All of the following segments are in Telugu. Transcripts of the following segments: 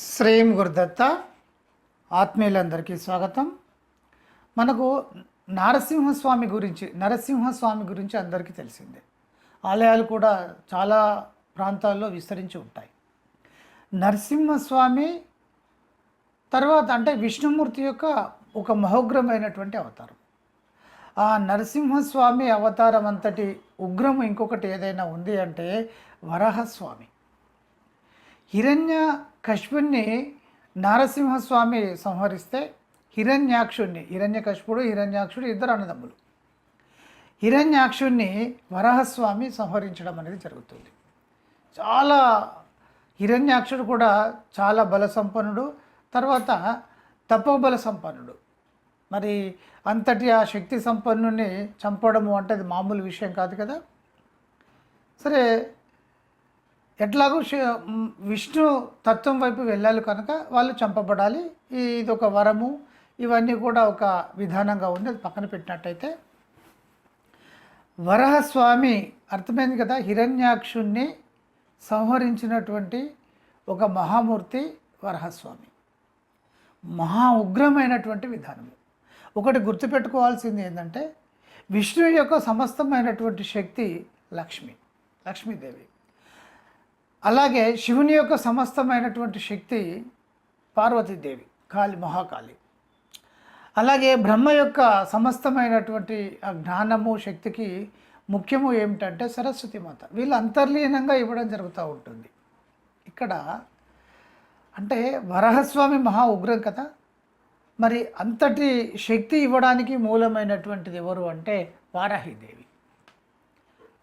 శ్రీం గురుదత్త. ఆత్మీయులందరికీ స్వాగతం. మనకు నరసింహస్వామి గురించి నరసింహస్వామి గురించి అందరికీ తెలిసిందే. ఆలయాలు కూడా చాలా ప్రాంతాల్లో విస్తరించి ఉంటాయి. నరసింహస్వామి తర్వాత అంటే విష్ణుమూర్తి యొక్క ఒక మహోగ్రమైనటువంటి అవతారం. ఆ నరసింహస్వామి అవతారం అంతటి ఉగ్రం ఇంకొకటి ఏదైనా ఉంది అంటే వరహస్వామి. హిరణ్య కశ్పుణ్ణి నారసింహస్వామి సంహరిస్తే హిరణ్యాక్షుణ్ణి. హిరణ్యకశిపుడు హిరణ్యాక్షుడు ఇద్దరు అన్నదమ్ములు. హిరణ్యాక్షుణ్ణి వరహస్వామి సంహరించడం అనేది జరుగుతుంది. చాలా హిరణ్యాక్షుడు కూడా చాలా బల సంపన్నుడు తర్వాత తపోబల సంపన్నుడు. మరి అంతటి ఆ శక్తి సంపన్నుని చంపడము అంటే అది మామూలు విషయం కాదు కదా. సరే ఎట్లాగో విష్ణు తత్వం వైపు వెళ్ళాలి కనుక వాళ్ళు చంపబడాలి. ఇది ఒక వరము. ఇవన్నీ కూడా ఒక విధానంగా ఉంది. అది పక్కన పెట్టినట్టయితే. వరహస్వామి అర్థమైంది కదా హిరణ్యాక్షుణ్ణి సంహరించినటువంటి ఒక మహామూర్తి వరహస్వామి. మహా ఉగ్రమైనటువంటి విధానము. ఒకటి గుర్తుపెట్టుకోవాల్సింది ఏంటంటే విష్ణు యొక్క సమస్తమైనటువంటి శక్తి లక్ష్మి లక్ష్మీదేవి. అలాగే శివుని యొక్క సమస్తమైనటువంటి శక్తి పార్వతీదేవి కాళి మహాకాళి. అలాగే బ్రహ్మ యొక్క సమస్తమైనటువంటి ఆ జ్ఞానము శక్తికి ముఖ్యము ఏమిటంటే సరస్వతి మాత. వీళ్ళు అంతర్లీనంగా ఇవ్వడం జరుగుతూ ఉంటుంది. ఇక్కడ అంటే వరహస్వామి మహా ఉగ్రం కదా. మరి అంతటి శక్తి ఇవ్వడానికి మూలమైనటువంటిది ఎవరు అంటే వారాహిదేవి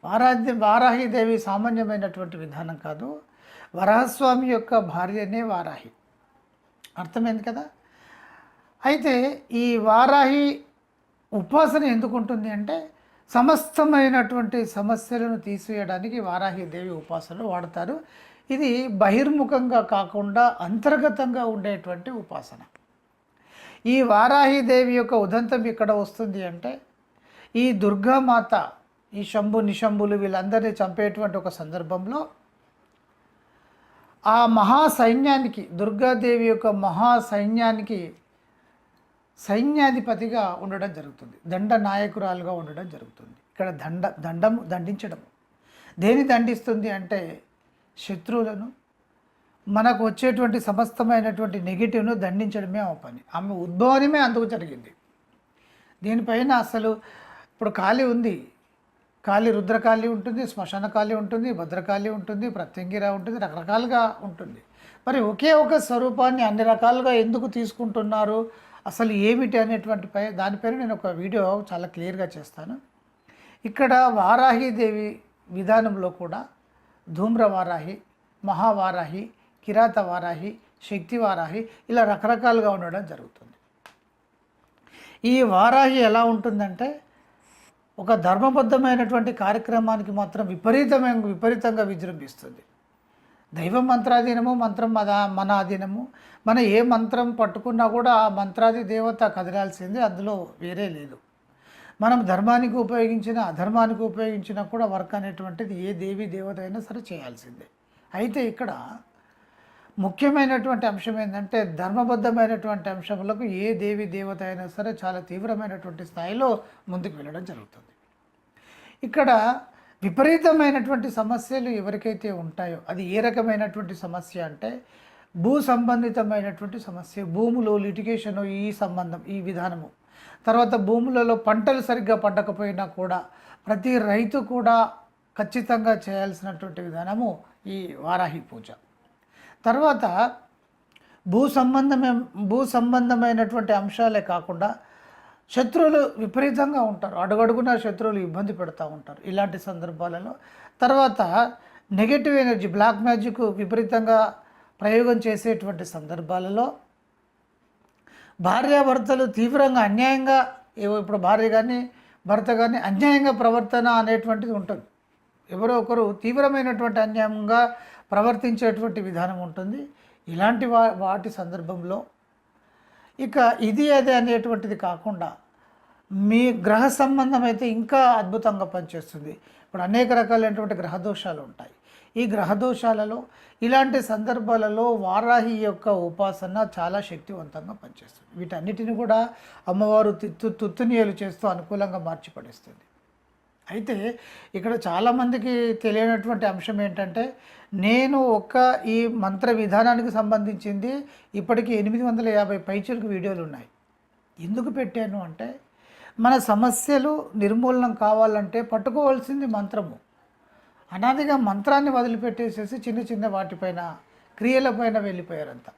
వారాహి వారాహిదేవి సామాన్యమైనటువంటి విధానం కాదు. వరాహస్వామి యొక్క భార్యనే వారాహి. అర్థమైంది కదా? అయితే ఈ వారాహి ఉపాసన ఎందుకు ఉంటుంది అంటే సమస్తమైనటువంటి సమస్యలను తీసివేయడానికి వారాహిదేవి ఉపాసన వాడతారు. ఇది బహిర్ముఖంగా కాకుండా అంతర్గతంగా ఉండేటువంటి ఉపాసన. ఈ వారాహిదేవి యొక్క ఉదంతం ఇక్కడ వస్తుంది అంటే ఈ దుర్గామాత ఈ శంభు నిశంభులు వీళ్ళందరినీ చంపేటువంటి ఒక సందర్భంలో ఆ మహా సైన్యానికి దుర్గాదేవి యొక్క మహా సైన్యానికి సైన్యాధిపతిగా ఉండడం జరుగుతుంది. దండ నాయకురాలుగా ఉండడం జరుగుతుంది. ఇక్కడ దండ దండము దండించడం. దేని దండిస్తుంది అంటే శత్రువులను మనకు వచ్చేటువంటి సమస్తమైనటువంటి నెగిటివ్ను దండించడమే ఆ పని. ఆమె ఉద్భవనమే అందుకు జరిగింది. దీనిపైన అసలు ఇప్పుడు ఖాళీ ఉంది. కాళీ రుద్రకాళీ ఉంటుంది శ్మశానకాళీ ఉంటుంది భద్రకాళి ఉంటుంది ప్రత్యంగిర ఉంటుంది రకరకాలుగా ఉంటుంది. మరి ఒకే ఒక స్వరూపాన్ని అన్ని రకాలుగా ఎందుకు తీసుకుంటున్నారు? అసలు ఏమిటి అనేటువంటి పై దానిపైన నేను ఒక వీడియో చాలా క్లియర్గా చేస్తాను. ఇక్కడ వారాహిదేవి విధానంలో కూడా ధూమ్ర వారాహి మహావారాహి కిరాత వారాహి శక్తి వారాహి ఇలా రకరకాలుగా ఉండడం జరుగుతుంది. ఈ వారాహి ఎలా ఉంటుందంటే ఒక ధర్మబద్ధమైనటువంటి కార్యక్రమానికి మాత్రం విపరీతమైన విపరీతంగా విజృంభిస్తుంది. దైవం మంత్రాధీనము మంత్రం మన మన అధీనము. మన ఏ మంత్రం పట్టుకున్నా కూడా ఆ మంత్రాది దేవత కదలాల్సిందే అందులో వేరే లేదు. మనం ధర్మానికి ఉపయోగించిన అధర్మానికి ఉపయోగించినా కూడా వర్క్ అనేటువంటిది ఏ దేవి దేవత అయినా సరే చేయాల్సిందే. అయితే ఇక్కడ ముఖ్యమైనటువంటి అంశం ఏంటంటే ధర్మబద్ధమైనటువంటి అంశములకు ఏ దేవి దేవత అయినా సరే చాలా తీవ్రమైనటువంటి స్థాయిలో ముందుకు వెళ్ళడం జరుగుతుంది. ఇక్కడ విపరీతమైనటువంటి సమస్యలు ఎవరికైతే ఉంటాయో అది ఏ రకమైనటువంటి సమస్య అంటే భూ సంబంధితమైనటువంటి సమస్య భూములు లిటిగేషన్ ఈ సంబంధం ఈ విధానము. తర్వాత భూములలో పంటలు సరిగ్గా పండకపోయినా కూడా ప్రతి రైతు కూడా ఖచ్చితంగా చేయాల్సినటువంటి విధానము ఈ వారాహి పూజ. తర్వాత భూ సంబంధమే భూ సంబంధమైనటువంటి అంశాలే కాకుండా శత్రువులు విపరీతంగా ఉంటారు. అడుగడుగున శత్రువులు ఇబ్బంది పెడతా ఉంటారు ఇలాంటి సందర్భాలలో. తర్వాత నెగటివ్ ఎనర్జీ బ్లాక్ మ్యాజిక్ విపరీతంగా ప్రయోగం చేసేటువంటి సందర్భాలలో భార్యాభర్తలు తీవ్రంగా అన్యాయంగా ఏవో ఇప్పుడు భార్య కానీ భర్త కానీ అన్యాయంగా ప్రవర్తన అనేటువంటిది ఉంటుంది. ఎవరో ఒకరు తీవ్రమైనటువంటి అన్యాయంగా ప్రవర్తించేటువంటి విధానం ఉంటుంది. ఇలాంటి వా వాటి సందర్భంలో ఇక ఇది అదే అనేటువంటిది కాకుండా మీ గ్రహ సంబంధం అయితే ఇంకా అద్భుతంగా పనిచేస్తుంది. ఇప్పుడు అనేక రకాలైనటువంటి గ్రహదోషాలు ఉంటాయి. ఈ గ్రహదోషాలలో ఇలాంటి సందర్భాలలో వారాహి యొక్క ఉపాసన చాలా శక్తివంతంగా పనిచేస్తుంది. వీటన్నిటిని కూడా అమ్మవారు తిత్తు తుత్తునియలు చేస్తూ అనుకూలంగా మార్చి పడేస్తుంది అయితే ఇక్కడ చాలామందికి తెలియనటువంటి అంశం ఏంటంటే నేను ఒక్క ఈ మంత్ర విధానానికి సంబంధించింది ఇప్పటికీ ఎనిమిది వందల యాభై పైచులకు వీడియోలు ఉన్నాయి. ఎందుకు పెట్టాను అంటే మన సమస్యలు నిర్మూలనం కావాలంటే పట్టుకోవాల్సింది మంత్రము. అనాదిగా మంత్రాన్ని వదిలిపెట్టేసేసి చిన్న చిన్న వాటిపైన క్రియలపైన వెళ్ళిపోయారంతా.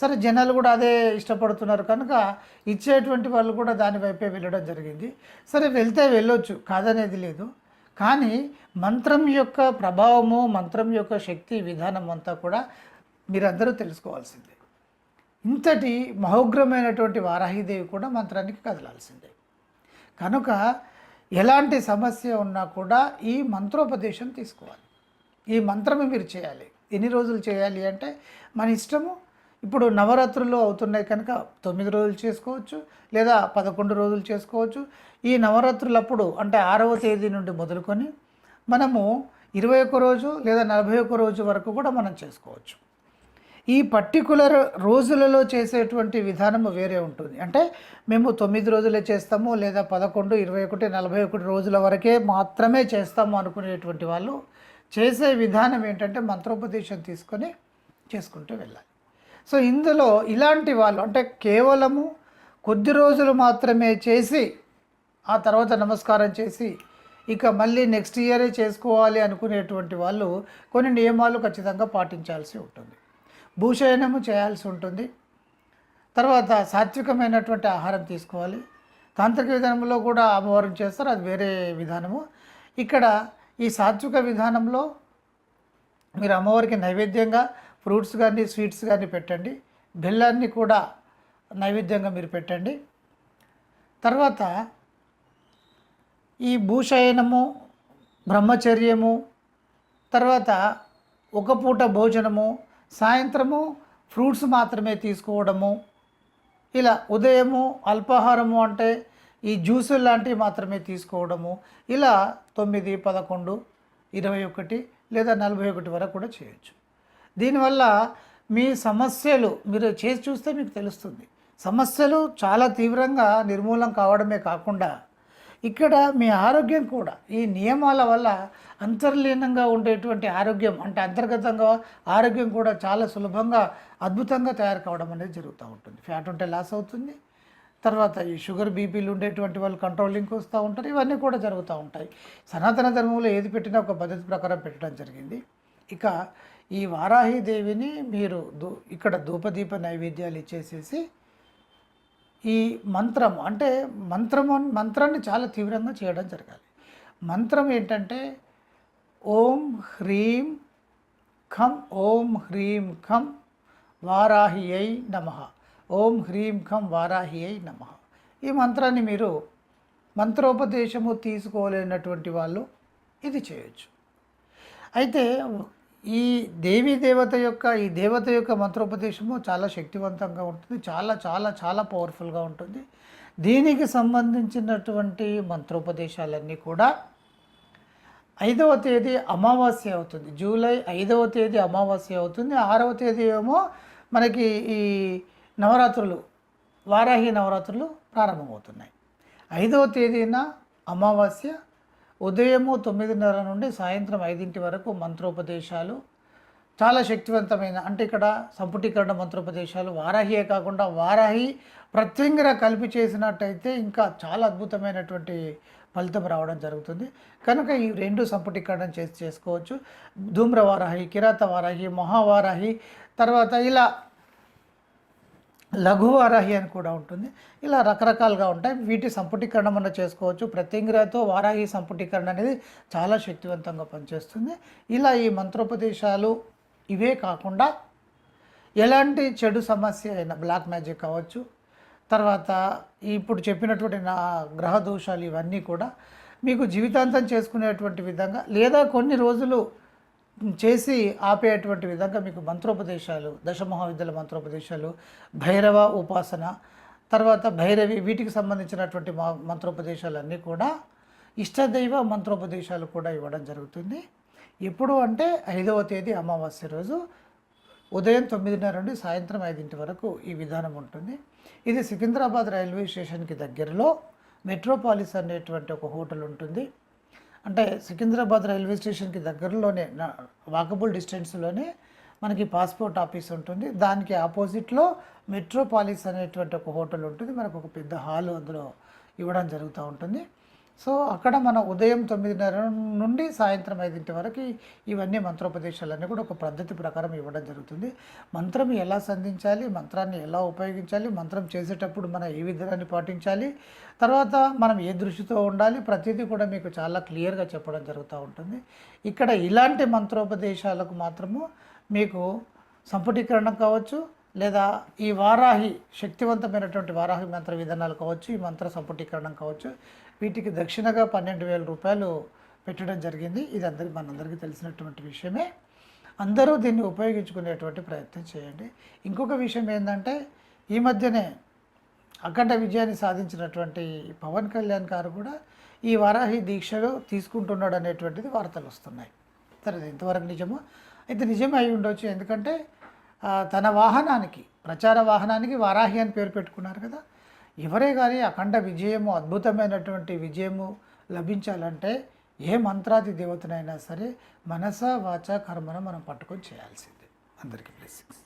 సరే జనాలు కూడా అదే ఇష్టపడుతున్నారు కనుక ఇచ్చేటువంటి వాళ్ళు కూడా దాని వైపే వెళ్ళడం జరిగింది. సరే వెళ్తే వెళ్ళొచ్చు కాదనేది లేదు. కానీ మంత్రం యొక్క ప్రభావము మంత్రం యొక్క శక్తి విధానం అంతా కూడా మీరందరూ తెలుసుకోవాల్సిందే. ఇంతటి మహోగ్రమైనటువంటి వారాహిదేవి కూడా మంత్రానికి కదలాల్సిందే. కనుక ఎలాంటి సమస్య ఉన్నా కూడా ఈ మంత్రోపదేశం తీసుకోవాలి. ఈ మంత్రమే మీరు చేయాలి. ఎన్ని రోజులు చేయాలి అంటే మన ఇష్టము ఇప్పుడు నవరాత్రులు అవుతున్నాయి కనుక తొమ్మిది రోజులు చేసుకోవచ్చు లేదా పదకొండు రోజులు చేసుకోవచ్చు. ఈ నవరాత్రులప్పుడు అంటే ఆరవ తేదీ నుండి మొదలుకొని మనము ఇరవై ఒక్క రోజు లేదా నలభై ఒక్క రోజు వరకు కూడా మనం చేసుకోవచ్చు. ఈ పర్టికులర్ రోజులలో చేసేటువంటి విధానం వేరే ఉంటుంది. అంటే మేము తొమ్మిది రోజులే చేస్తాము లేదా పదకొండు ఇరవై ఒకటి నలభై ఒకటి రోజుల వరకే మాత్రమే చేస్తాము అనుకునేటువంటి వాళ్ళు చేసే విధానం ఏంటంటే మంత్రోపదేశం తీసుకొని చేసుకుంటూ వెళ్ళాలి. సో ఇందులో ఇలాంటి వాళ్ళు అంటే కేవలము కొద్ది రోజులు మాత్రమే చేసి ఆ తర్వాత నమస్కారం చేసి ఇక మళ్ళీ నెక్స్ట్ ఇయరే చేసుకోవాలి అనుకునేటువంటి వాళ్ళు కొన్ని నియమాలు ఖచ్చితంగా పాటించాల్సి ఉంటుంది. భూషయనము చేయాల్సి ఉంటుంది. తర్వాత సాత్వికమైనటువంటి ఆహారం తీసుకోవాలి. తాంత్రిక విధానంలో కూడా అమ్మవారం చేస్తారు. అది వేరే విధానము. ఇక్కడ ఈ సాత్విక విధానంలో మీరు అమ్మవారికి నైవేద్యంగా ఫ్రూట్స్ కానీ స్వీట్స్ కానీ పెట్టండి. బెల్లాన్ని కూడా నైవేద్యంగా మీరు పెట్టండి. తర్వాత ఈ భూషయనము బ్రహ్మచర్యము తర్వాత ఒక పూట భోజనము సాయంత్రము ఫ్రూట్స్ మాత్రమే తీసుకోవడము ఇలా ఉదయము అల్పాహారము అంటే ఈ జ్యూసులు లాంటివి మాత్రమే తీసుకోవడము ఇలా తొమ్మిది పదకొండు ఇరవై ఒకటి లేదా నలభై ఒకటి వరకు కూడా చేయొచ్చు. దీనివల్ల మీ సమస్యలు మీరు చేసి చూస్తే మీకు తెలుస్తుంది. సమస్యలు చాలా తీవ్రంగా నిర్మూలం కావడమే కాకుండా ఇక్కడ మీ ఆరోగ్యం కూడా ఈ నియమాల వల్ల అంతర్లీనంగా ఉండేటువంటి ఆరోగ్యం అంటే అంతర్గతంగా ఆరోగ్యం కూడా చాలా సులభంగా అద్భుతంగా తయారు కావడం అనేది జరుగుతూ ఉంటుంది. ఫ్యాట్ ఉంటే లాస్ అవుతుంది. తర్వాత ఈ షుగర్ బీపీలు ఉండేటువంటి వాళ్ళు కంట్రోలింగ్కి వస్తూ ఉంటారు. ఇవన్నీ కూడా జరుగుతూ ఉంటాయి. సనాతన ధర్మంలో ఏది పెట్టినా ఒక పద్ధతి ప్రకారం పెట్టడం జరిగింది. ఇక ఈ వారాహిదేవిని మీరు దూ ఇక్కడ ధూపదీప నైవేద్యాలు ఇచ్చేసేసి ఈ మంత్రం అంటే మంత్రము మంత్రాన్ని చాలా తీవ్రంగా చేయడం జరగాలి. మంత్రం ఏంటంటే ఓం హ్రీం ఖం ఓం హ్రీం ఖం వారాహియై నమ. ఓం హ్రీం ఖం వారాహియై నమ. ఈ మంత్రాన్ని మీరు మంత్రోపదేశము తీసుకోలేనటువంటి వాళ్ళు ఇది చేయొచ్చు. అయితే ఈ దేవీ దేవత యొక్క ఈ దేవత యొక్క మంత్రోపదేశము చాలా శక్తివంతంగా ఉంటుంది. చాలా చాలా చాలా పవర్ఫుల్గా ఉంటుంది. దీనికి సంబంధించినటువంటి మంత్రోపదేశాలన్నీ కూడా ఐదవ తేదీ అమావాస్య అవుతుంది. జూలై ఐదవ తేదీ అమావాస్య అవుతుంది. ఆరవ తేదీ ఏమో మనకి ఈ నవరాత్రులు వారాహి నవరాత్రులు ప్రారంభమవుతున్నాయి. ఐదవ తేదీన అమావాస్య ఉదయము తొమ్మిదిన్నర నుండి సాయంత్రం ఐదింటి వరకు మంత్రోపదేశాలు. చాలా శక్తివంతమైన అంటే ఇక్కడ సంపుటీకరణ మంత్రోపదేశాలు. వారాహియే కాకుండా వారాహి ప్రత్యంగిర కలిపి చేసినట్టయితే ఇంకా చాలా అద్భుతమైనటువంటి ఫలితం రావడం జరుగుతుంది. కనుక ఈ రెండు సంపుటీకరణం చేసి చేసుకోవచ్చు. ధూమ్ర వారాహి కిరాత వారాహి మహావారాహి తర్వాత ఇలా లఘు వారాహి అని కూడా ఉంటుంది. ఇలా రకరకాలుగా ఉంటాయి. వీటి సంపుటీకరణ మనం చేసుకోవచ్చు. ప్రత్యంగిరతో వారాహి సంపుటీకరణ అనేది చాలా శక్తివంతంగా పనిచేస్తుంది. ఇలా ఈ మంత్రోపదేశాలు ఇవే కాకుండా ఎలాంటి చెడు సమస్య అయినా బ్లాక్ మ్యాజిక్ కావచ్చు. తర్వాత ఇప్పుడు చెప్పినటువంటి నా గ్రహ దోషాలు ఇవన్నీ కూడా మీకు జీవితాంతం చేసుకునేటువంటి విధంగా లేదా కొన్ని రోజులు చేసి ఆపేటువంటి విధంగా మీకు మంత్రోపదేశాలు దశ మహావిద్యాల మంత్రోపదేశాలు భైరవ ఉపాసన తర్వాత భైరవి వీటికి సంబంధించినటువంటి మా మంత్రోపదేశాలన్నీ కూడా ఇష్టదైవ మంత్రోపదేశాలు కూడా ఇవ్వడం జరుగుతుంది. ఎప్పుడు అంటే ఐదవ తేదీ అమావాస్య రోజు ఉదయం తొమ్మిదిన్నర నుండి సాయంత్రం ఐదింటి వరకు ఈ విధానం ఉంటుంది. ఇది సికింద్రాబాద్ రైల్వే స్టేషన్కి దగ్గరలో మెట్రోపాలిస్ అనేటువంటి ఒక హోటల్ ఉంటుంది. అంటే సికింద్రాబాద్ రైల్వే స్టేషన్కి దగ్గరలోనే వాకబుల్ డిస్టెన్స్లోనే మనకి పాస్పోర్ట్ ఆఫీస్ ఉంటుంది. దానికి ఆపోజిట్లో మెట్రోపాలిస్ అనేటువంటి ఒక హోటల్ ఉంటుంది. మనకు ఒక పెద్ద హాల్ అందులో ఇవ్వడం జరుగుతూ ఉంటుంది. సో అక్కడ మన ఉదయం తొమ్మిదిన్నర నుండి సాయంత్రం ఐదింటి వరకు ఇవన్నీ మంత్రోపదేశాలన్నీ కూడా ఒక పద్ధతి ప్రకారం ఇవ్వడం జరుగుతుంది. మంత్రం ఎలా సంధించాలి? మంత్రాన్ని ఎలా ఉపయోగించాలి? మంత్రం చేసేటప్పుడు మనం ఏ విధానాన్ని పాటించాలి? తర్వాత మనం ఏ దృష్టితో ఉండాలి? ప్రతిదీ కూడా మీకు చాలా క్లియర్గా చెప్పడం జరుగుతూ ఉంటుంది. ఇక్కడ ఇలాంటి మంత్రోపదేశాలకు మాత్రము మీకు సంపుటీకరణం కావచ్చు లేదా ఈ వారాహి శక్తివంతమైనటువంటి వారాహి మంత్ర విధానాలు కావచ్చు ఈ మంత్ర సంపుటీకరణం కావచ్చు వీటికి దక్షిణగా పన్నెండు వేల రూపాయలు పెట్టడం జరిగింది. ఇది అందరి మనందరికీ తెలిసినటువంటి విషయమే. అందరూ దీన్ని ఉపయోగించుకునేటువంటి ప్రయత్నం చేయండి. ఇంకొక విషయం ఏంటంటే ఈ మధ్యనే అఖండ విజయాన్ని సాధించినటువంటి పవన్ కళ్యాణ్ గారు కూడా ఈ వారాహి దీక్షలు తీసుకుంటున్నాడు అనేటువంటిది వార్తలు వస్తున్నాయి. సరే ఇంతవరకు నిజమో? అయితే నిజమే అయి ఉండొచ్చు. ఎందుకంటే తన వాహనానికి ప్రచార వాహనానికి వారాహి అని పేరు పెట్టుకున్నారు కదా. ఎవరే కానీ అఖండ విజయము అద్భుతమైనటువంటి విజయము లభించాలంటే ఏ మంత్రాది దేవతనైనా సరే మనస వాచ కర్మను మనం పట్టుకొని చేయాల్సిందే. అందరికీ బ్లెస్సింగ్స్